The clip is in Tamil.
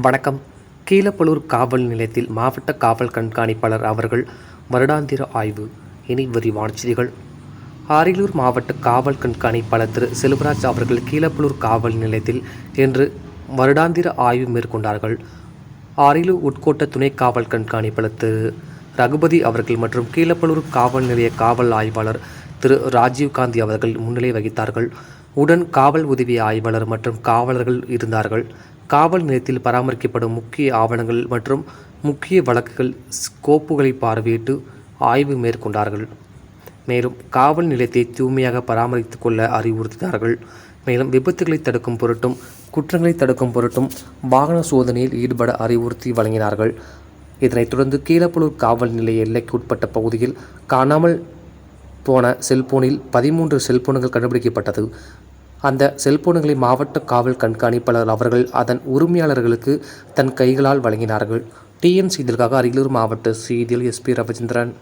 வணக்கம். கீழப்பலூர் காவல் நிலையத்தில் மாவட்ட காவல் கண்காணிப்பாளர் அவர்கள் வருடாந்திர ஆய்வு. இனி விரிவான செய்திகள். அரியலூர் மாவட்ட காவல் கண்காணிப்பாளர் திரு. செல்வராஜ் அவர்கள் கீழப்பலூர் காவல் நிலையத்தில் இன்று வருடாந்திர ஆய்வு மேற்கொண்டார்கள். அரியலூர் உட்கோட்ட துணை காவல் கண்காணிப்பாளர் திரு. ரகுபதி அவர்கள் மற்றும் கீழப்பலூர் காவல் நிலைய காவல் ஆய்வாளர் திரு ராஜீவ்காந்தி அவர்கள் முன்னிலை வகித்தார்கள். உடன் காவல் உதவி ஆய்வாளர் மற்றும் காவலர்கள் இருந்தார்கள். காவல் நிலையத்தில் பராமரிக்கப்படும் முக்கிய ஆவணங்கள் மற்றும் முக்கிய வழக்குகள் ஸ்கோப்புகளை பார்வையிட்டு ஆய்வு மேற்கொண்டார்கள். மேலும் காவல் நிலையத்தை தூய்மையாக பராமரித்து கொள்ள அறிவுறுத்தினார்கள். மேலும் விபத்துகளை தடுக்கும் பொருட்டும் குற்றங்களை தடுக்கும் பொருட்டும் வாகன சோதனையில் ஈடுபட அறிவுறுத்தி வழங்கினார்கள். இதனைத் தொடர்ந்து கீழப்பலூர் காவல் நிலைய எல்லைக்கு உட்பட்ட பகுதியில் காணாமல் போன செல்போனில் பதிமூன்று செல்போன்கள் கண்டுபிடிக்கப்பட்டது. அந்த செல்போன்களை மாவட்ட காவல் கண்காணிப்பாளர் அவர்கள் அதன் உரிமையாளர்களுக்கு தன் கைகளால் வழங்கினார்கள். டிஎன் செய்திகளுக்காக அரியலூர் மாவட்ட செய்தியில் எஸ்பி ரவிச்சந்திரன்